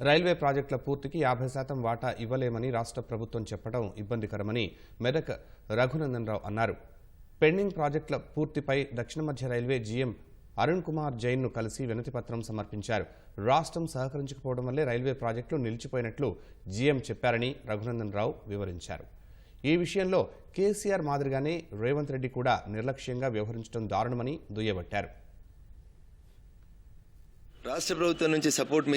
Railway ప్రాజెక్టుల పూర్తికి యాభై శాతం వాటా ఇవ్వలేమని రాష్ట్ర ప్రభుత్వం చెప్పడం ఇబ్బందికరమని మెదక్ రఘునందన్ రావు అన్నారు. పెండింగ్ ప్రాజెక్టుల పూర్తిపై దక్షిణ మధ్య రైల్వే జీఎం అరుణ్ కుమార్ జైన్ను కలిసి వినతిపత్రం సమర్పించారు. రాష్ట్రం సహకరించకపోవడం వల్లే రైల్వే ప్రాజెక్టులు నిలిచిపోయినట్లు జీఎం చెప్పారని రఘునందన్ రావు వివరించారు. ఈ విషయంలో కేసీఆర్ మాదిరిగానే రేవంత్ రెడ్డి కూడా నిర్లక్ష్యంగా వ్యవహరించడం దారుణమని దుయ్యబట్టారు. రాష్ట్ర ప్రభుత్వం నుంచి సపోర్ట్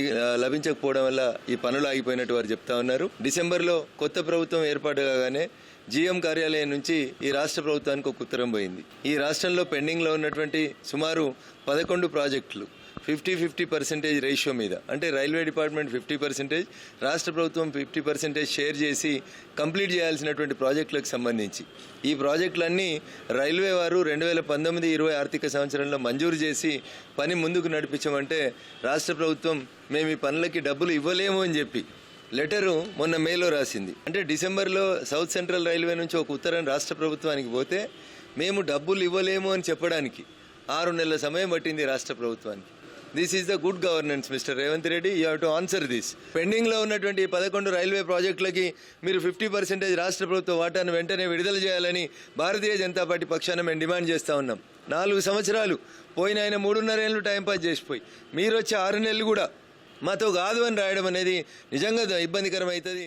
లభించకపోవడం వల్ల ఈ పనులు ఆగిపోయినట్టు వారు చెప్తా ఉన్నారు. డిసెంబర్లో కొత్త ప్రభుత్వం ఏర్పాటు కాగానే జీఎం కార్యాలయం నుంచి ఈ రాష్ట్ర ప్రభుత్వానికి ఒక ఉత్తరం పోయింది. ఈ రాష్ట్రంలో పెండింగ్లో ఉన్నటువంటి సుమారు పదకొండు ప్రాజెక్టులు ఫిఫ్టీ ఫిఫ్టీ పర్సెంటేజ్ రేషియో మీద. అంటే రైల్వే డిపార్ట్మెంట్ ఫిఫ్టీ పర్సెంటేజ్ రాష్ట్ర ప్రభుత్వం ఫిఫ్టీ పర్సెంటేజ్ షేర్ చేసి కంప్లీట్ చేయాల్సినటువంటి ప్రాజెక్టులకు సంబంధించి. ఈ ప్రాజెక్టులన్నీ రైల్వే వారు రెండు వేల పంతొమ్మిది ఇరవై ఆర్థిక సంవత్సరంలో మంజూరు చేసి పని ముందుకు నడిపించమంటే రాష్ట్ర ప్రభుత్వం మేము ఈ పనులకి డబ్బులు ఇవ్వలేము అని చెప్పి లెటరు మొన్న మేలో రాసింది. అంటే డిసెంబర్లో సౌత్ సెంట్రల్ రైల్వే నుంచి ఒక ఉత్తరం రాష్ట్ర ప్రభుత్వానికి పోతే మేము డబ్బులు ఇవ్వలేము అని చెప్పడానికి ఆరు నెలల సమయం పట్టింది రాష్ట్ర ప్రభుత్వానికి. This is the good governance mister Revanth Reddy you have to answer this పెండింగ్లో ఉన్నటువంటి పదకొండు రైల్వే ప్రాజెక్టులకి మీరు ఫిఫ్టీ పర్సెంటేజ్ రాష్ట్ర ప్రభుత్వ వాటాను వెంటనే విడుదల చేయాలని భారతీయ జనతా పార్టీ పక్షాన మేము డిమాండ్ చేస్తా ఉన్నాం. నాలుగు సంవత్సరాలు పోయిన ఆయన మూడున్నర ఏళ్ళు టైంపాస్ చేసిపోయి. మీరు వచ్చి ఆరు నెలలు కూడా మాతో కాదు అని రాయడం అనేది నిజంగా ఇబ్బందికరం అవుతుంది